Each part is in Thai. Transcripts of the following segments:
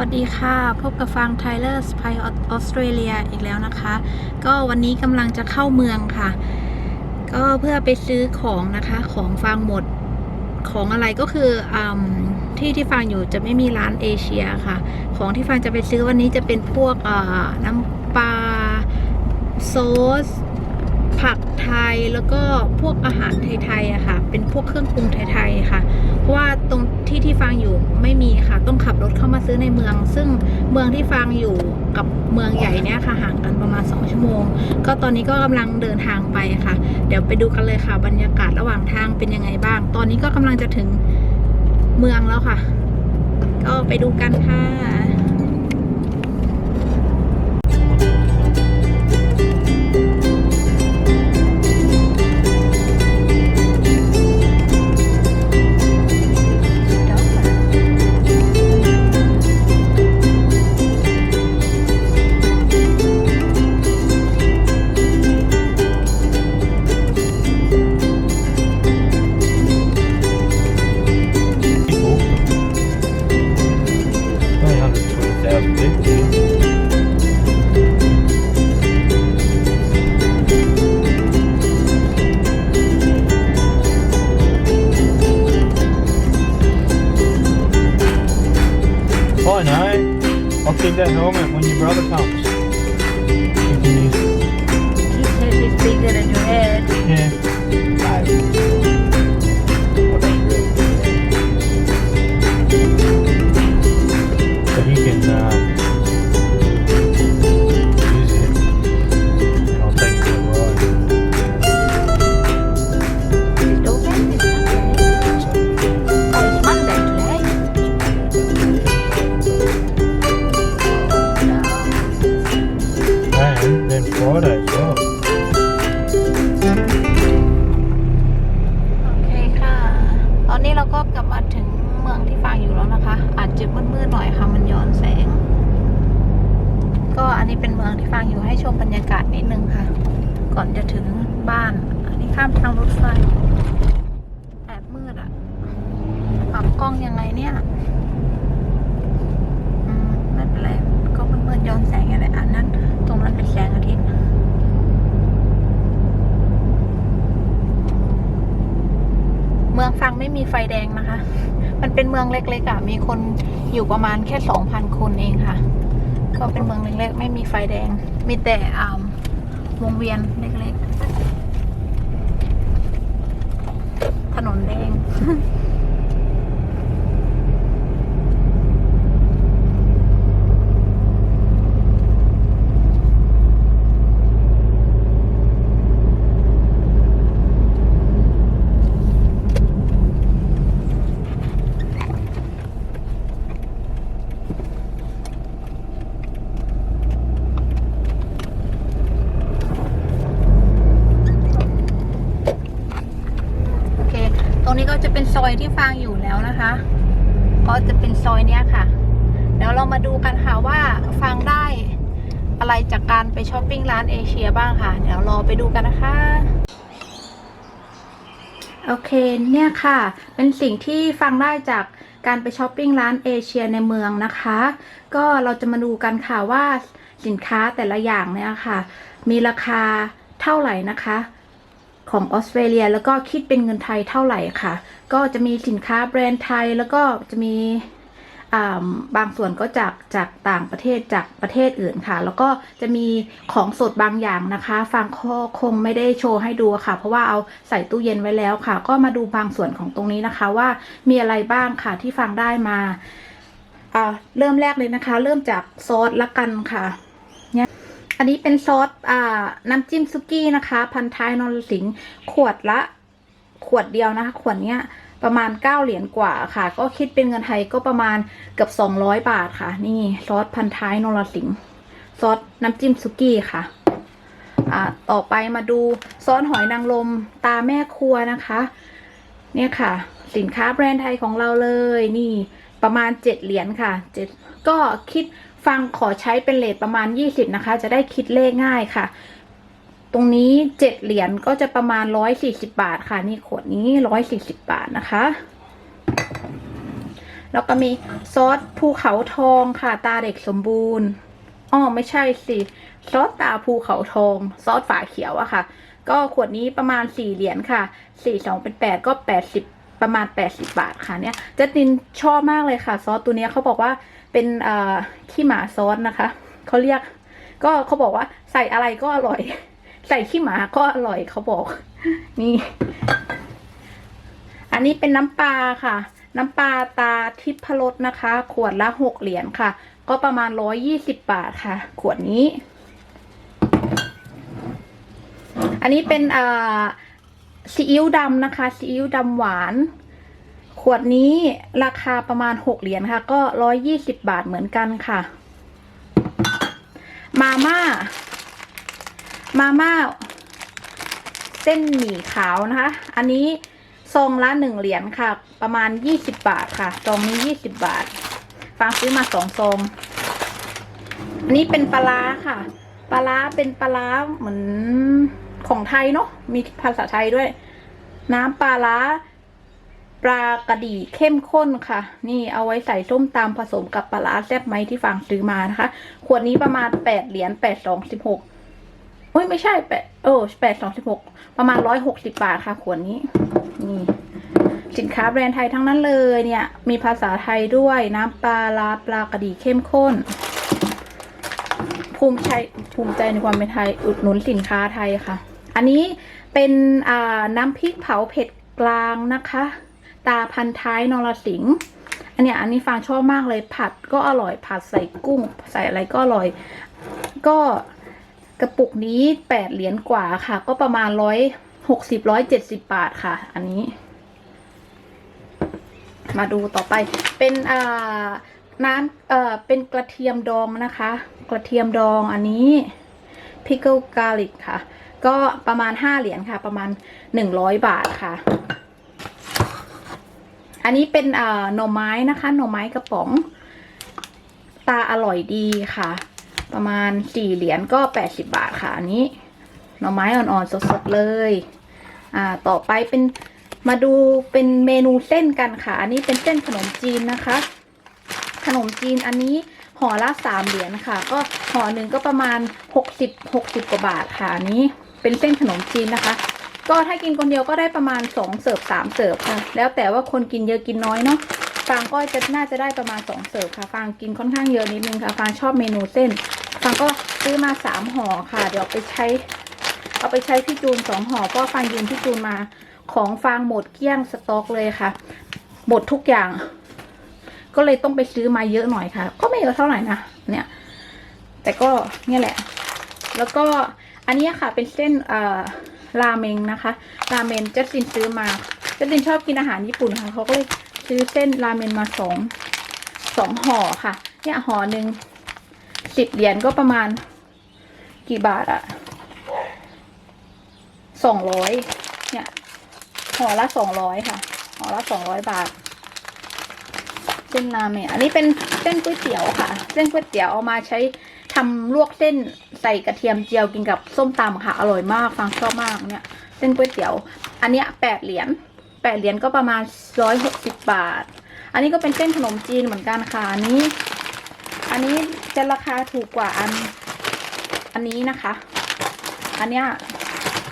วัสดีค่ะ พบกับฟังไทเลอร์สไปออสเตรเลียอีกแล้วนะคะ ก็วันนี้กำลังจะเข้าเมืองค่ะ ก็เพื่อไปซื้อของนะคะ ของฟังหมด ของอะไรก็คืออที่ที่ฟังอยู่จะไม่มีร้านเอเชียค่ะ ของที่ฟังจะไปซื้อวันนี้จะเป็นพวกน้ำปลาโซส ผักไทยแล้วก็พวกอาหารไทยๆอะค่ะ เป็นพวกเครื่องปรุงไทยๆค่ะ เพราะว่าตรงที่ที่ฟังอยู่ไม่มีค่ะต้องขับรถเข้ามาซื้อในเมือง ซึ่งเมืองที่ฟังอยู่กับเมืองใหญ่เนี่ยค่ะห่างกันประมาณ 2 ชั่วโมง ก็ตอนนี้ก็กำลังเดินทางไปค่ะ เดี๋ยวไปดูกันเลยค่ะ บรรยากาศระหว่างทางเป็นยังไงบ้าง ตอนนี้ก็กำลังจะถึงเมืองแล้วค่ะ ก็ไปดูกันค่ะ take that home and when your brother comes, you can use in your head. Yeah. Bye. ไม่มีไฟแดงนะคะ มันเป็นเมืองเล็กๆอะ มีคนอยู่ประมาณแค่สองพันคนเองค่ะ ก็เป็นเมืองเล็กๆ ไม่มีไฟแดง มีแต่อ่าวงเวียนเล็กๆ ถนนแดง โอเค ตรงนี้ก็จะเป็นซอยที่ฟางอยู่แล้วนะคะก็จะเป็นซอยเนี้ยค่ะเดี๋ยวเรามาดูกันค่ะว่าฟางได้อะไรจากการไปช้อปปิ้งร้านเอเชียบ้างค่ะ เดี๋ยวรอไปดูกันนะคะโอเค เนี่ยค่ะ เป็นสิ่งที่ฟังได้จาก การไปช้อปปิ้งร้านเอเชียในเมืองนะคะ ก็เราจะมาดูกันค่ะว่าสินค้าแต่ละอย่างเนี่ยค่ะ มีราคาเท่าไหร่นะคะ ของออสเตรเลียแล้วก็คิดเป็นเงินไทยเท่าไหร่ค่ะ ก็จะมีสินค้าแบรนด์ไทยแล้วก็จะมี บางส่วนก็จากจากต่างประเทศจากประเทศอื่นค่ะ แล้วก็จะมีของสดบางอย่างนะคะ ฟังข้อคงไม่ได้โชว์ให้ดูค่ะ เพราะว่าเอาใส่ตู้เย็นไว้แล้วค่ะ ก็มาดูบางส่วนของตรงนี้นะคะว่ามีอะไรบ้างค่ะที่ฟังได้มาเริ่มแรกเลยนะคะ เริ่มจากซอสละกันค่ะอันนี้เป็นซอสอ่าน้ำจิ้มซุกี้นะคะ พันท้ายนรสิงขวดละขวดเดียวนะคะ ขวดเนี้ย ประมาณเก้าเหรียญกว่าค่ะ ก็คิดเป็นเงินไทยก็ประมาณเกือบสองร้อยบาทค่ะ นี่ซอสพันท้ายนรสิงซอสน้ำจิ้มซุกี้ค่ะอ่าต่อไปมาดูซอสหอยนางรมตาแม่ครัวนะคะ เนี่ยค่ะ สินค้าแบรนด์ไทยของเราเลยนี่ประมาณเจ็ดเหรียญค่ะเจ็ดก็คิดฟังขอใช้เป็นเลทประมาณยี่สิบนะคะ จะได้คิดเลขง่ายค่ะ ตรงนี้เจ็ดเหรียญก็จะประมาณร้อยสี่สิบาทค่ะ นี่ขวดนี้ร้อยสี่สิบาทนะคะ แล้วก็มีซอสภูเขาทองค่ะ ตาเด็กสมบูรณ์อ๋อไม่ใช่สิซอสตาภูเขาทอง ซอสฝาเขียวอะค่ะ ก็ขวดนี้ประมาณสี่เหรียญค่ะสี่สองเป็นแปดก็แปดสิบประมาณแปดสิบบาทค่ะเนี่ยเจตินชอบมากเลยค่ะ ซอสตัวเนี้ยเขาบอกว่าเป็นขี้หมาซอสนะคะเขาเรียก ก็เขาบอกว่าใส่อะไรก็อร่อย ใส่ขี้หมาก็อร่อยเขาบอก นี่ อันนี้เป็นน้ำปลาค่ะ น้ำปลาตาทิพรสนะคะ ขวดละหกเหรียญค่ะ ก็ประมาณร้อยยี่สิบบาทค่ะ ขวดนี้ อันนี้เป็นอ่าซีอิ๊วดำนะคะซีอิ๊วดำหวาน ขวดนี้ราคาประมาณหกเหรียญค่ะ ก็ร้อยยี่สิบบาทเหมือนกันค่ะ มาม่า มาม่าเส้นหมี่ขาวนะคะ อันนี้ซองละหนึ่งเหรียญค่ะ ประมาณยี่สิบบาทค่ะ ซองนี้ยี่สิบบาท ฟางซื้อมาสองซอง อันนี้เป็นปลาค่ะ ปลาเป็นปลาเหมือนของไทยเนาะ มีภาษาไทยด้วย น้ำปลาร้าปลากระดีเข้มข้นค่ะ นี่เอาไว้ใส่ส้มตำผสมกับปลาร้าแซ่บไหมที่ฟังซื้อมานะคะ ขวดนี้ประมาณแปดเหรียญแปดสองสิบหก เฮ้ยไม่ใช่แปดโอ้แปดสองสิบหกประมาณร้อยหกสิบาทค่ะขวดนี้นี่สินค้าแบรนด์ไทยทั้งนั้นเลยเนี่ย มีภาษาไทยด้วยน้ำปลาร้าปลากระดีเข้มข้น ภูมิใจภูมิใจในความเป็นไทยอุดหนุนสินค้าไทยค่ะ อันนี้เป็นอ่าน้ำพริกเผาเผ็ดกลางนะคะ ตาพันท้ายนรสิงห์อันเนี้ยอันนี้ฟางชอบมากเลยผัดก็อร่อยผัดใส่กุ้ง ใส่อะไรก็อร่อย ก็ กระปุกนี้แปดเหรียญกว่าค่ะ ก็ประมาณร้อยหกสิบร้อยเจ็ดสิบบาทค่ะ อันนี้ มาดูต่อไป เป็นอ่าน้ำเอ่อเป็นกระเทียมดองนะคะ กระเทียมดองอันนี้ pickle garlic ค่ะ ก็ประมาณห้าเหรียญค่ะ ประมาณหนึ่งร้อยบาทค่ะ อันนี้เป็นอ่อหน่อไม้นะคะ หน่อไม้กระป๋อง ตาอร่อยดีค่ะ ประมาณสี่เหรียญก็แปดสิบบาทค่ะอันนี้หน่อไม้อ่อนๆสดๆเลย อ่า ต่อไปเป็นมาดูเป็นเมนูเส้นกันค่ะ อันนี้เป็นเส้นขนมจีนนะคะ ขนมจีนอันนี้ห่อละสามเหรียญค่ะ ก็ห่อหนึ่งก็ประมาณหกสิบหกสิบกว่าบาทค่ะอันนี้เป็นเส้นขนมจีนนะคะ ก็ถ้ากินคนเดียวก็ได้ประมาณสองเสิร์ฟสามเสิร์ฟค่ะ แล้วแต่ว่าคนกินเยอะกินน้อยเนาะฟางก็จะน่าจะได้ประมาณสองเสิร์ฟค่ะฟางกินค่อนข้างเยอะนิดนึงค่ะฟางชอบเมนูเส้น ฟางก็ซื้อมาสามห่อค่ะ เดี๋ยวไปใช้ เอาไปใช้พี่จูนสองห่อเพราะฟางยืมพี่จูนมาของฟางหมดเกลี้ยงสต็อกเลยค่ะ หมดทุกอย่าง ก็เลยต้องไปซื้อมาเยอะหน่อยค่ะ ก็ไม่เยอะเท่าไหร่นะเนี่ย แต่ก็เนี่ยแหละ แล้วก็อันนี้ค่ะเป็นเส้นราเมงนะคะ ราเมนเจสซินซื้อมาเจสซินชอบกินอาหารญี่ปุ่นค่ะเขาก็เลยซื้อเส้นราเมนมาสองสองห่อค่ะ เนี่ยห่อหนึ่ง สิบเหรียญก็ประมาณ กี่บาทอะสองร้อยเนี่ยห่อละสองร้อยค่ะห่อละสองร้อยบาทเส้นราเมงอันนี้เป็นเส้นก๋วยเตี๋ยวค่ะ เส้นก๋วยเตี๋ยวเอามาใช้ทำลวกเส้นใส่กระเทียมเจียวกินกับส้มตำค่ะ อร่อยมากฟังชอบมากเนี่ย เส้นก๋วยเตี๋ยว อันเนี้ยแปดเหรียญแปดเหรียญก็ประมาณร้อยหกสิบบาท อันนี้ก็เป็นเส้นขนมจีนเหมือนกันค่ะอันนี้ อันนี้จะราคาถูกกว่าอันอันนี้นะคะ อันเนี้ย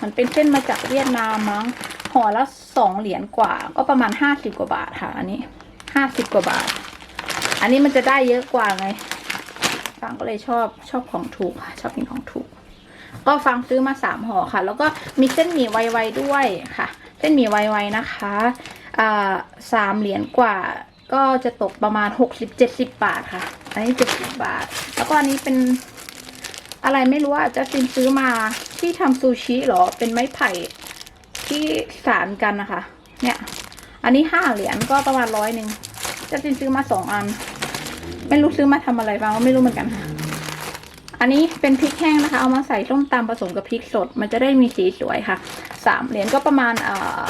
มันเป็นเส้นมาจากเวียดนามมั้งห่อละสองเหรียญกว่า ก็ประมาณห้าสิบกว่าบาทค่ะ อันนี้ห้าสิบกว่าบาท อันนี้มันจะได้เยอะกว่าไงฟังก็เลยชอบชอบของถูกค่ะ ชอบกินของถูก ก็ฟังซื้อมาสามห่อค่ะ แล้วก็มีเส้นหมี่ไวๆด้วยค่ะ เส้นหมี่ไวๆนะคะอ่าสามเหรียญกว่าก็จะตกประมาณหกสิบเจ็ดสิบบาทค่ะ อันนี้เจ็ดสิบบาท แล้วก็อันนี้เป็นอะไรไม่รู้ว่าจะซินซื้อมาที่ทำซูชิหรอ เป็นไม้ไผ่ที่สารกันนะคะ เนี่ย อันนี้ห้าเหรียญก็ประมาณร้อยหนึ่งจะจินซื้อมาสองอัน ไม่รู้ซื้อมาทำอะไรบ้างไม่รู้เหมือนกันค่ะอันนี้เป็นพริกแห้งนะคะ เอามาใส่ต้มตำผสมกับพริกสด มันจะได้มีสีสวยค่ะสามเหรียญก็ประมาณเอ่อ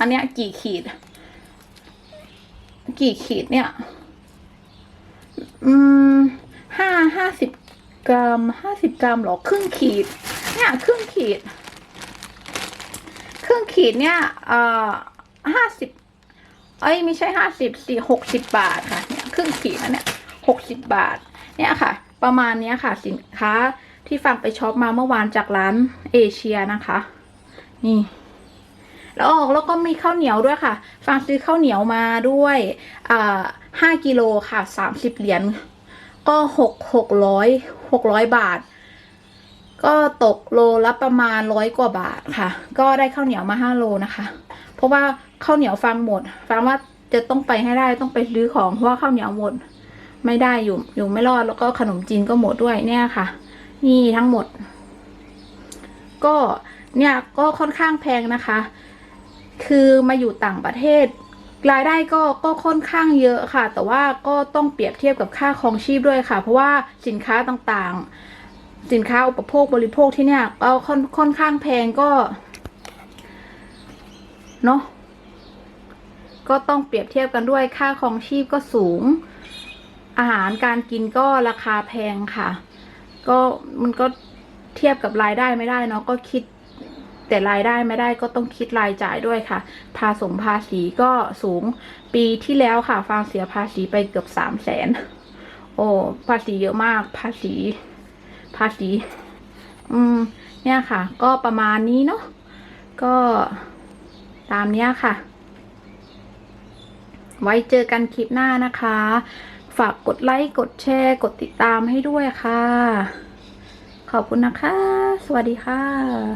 อันเนี้ยกี่ขีด กี่ขีดเนี่ย อืมห้าห้าสิบกรัมห้าสิบกรัมหรอครึ่งขีด เนี่ยครึ่งขีด ครึ่งขีดเนี่ยเอ่อห้าสิบเอ้ยไม่ใช่ห้าสิบสี่หกสิบบาทค่ะเนี่ยครึ่งขีดนะเนี่ยหกสิบบาท เนี่ยค่ะ ประมาณเนี้ยค่ะสินค้าที่ฟังไปช็อปมาเมื่อวานจากร้านเอเชียนะคะ นี่ แล้วออกแล้วก็มีข้าวเหนียวด้วยค่ะฟังซื้อข้าวเหนียวมาด้วยอ่าห้ากิโลค่ะสามสิบเหรียญก็หกหกร้อยหกร้อยบาท ก็ตกโลละประมาณร้อยกว่าบาทค่ะ ก็ได้ข้าวเหนียวมาห้าโลนะคะ เพราะว่าข้าวเหนียวฟังหมดฟังว่าจะต้องไปให้ได้ต้องไปซื้อของเพราะว่าข้าวเหนียวหมด ไม่ได้อยู่อยู่ไม่รอดแล้วก็ขนมจีนก็หมดด้วยเนี่ยค่ะ นี่ทั้งหมด ก็เนี่ยก็ค่อนข้างแพงนะคะ คือมาอยู่ต่างประเทศ รายได้ก็ก็ค่อนข้างเยอะค่ะ แต่ว่าก็ต้องเปรียบเทียบกับค่าครองชีพด้วยค่ะ เพราะว่าสินค้าต่างๆ สินค้าอุปโภคบริโภคที่เนี่ยก็ค่อนค่อนข้างแพงก็เนาะก็ต้องเปรียบเทียบกันด้วยค่าครองชีพก็สูง อาหารการกินก็ราคาแพงค่ะ ก็มันก็เทียบกับรายได้ไม่ได้เนาะก็คิด แต่รายได้ไม่ได้ก็ต้องคิดรายจ่ายด้วยค่ะ ภาษงภาษีก็สูงปีที่แล้วค่ะ ฟางเสียภาษีไปเกือบสามแสนโอ้ภาษีเยอะมาก ภาษี ภาษี อืม เนี่ยค่ะ ก็ประมาณนี้เนาะก็ตามเนี้ยค่ะ ไว้เจอกันคลิปหน้านะคะ ฝากกดไลค์ กดแชร์ กดติดตามให้ด้วยค่ะ ขอบคุณนะคะ สวัสดีค่ะ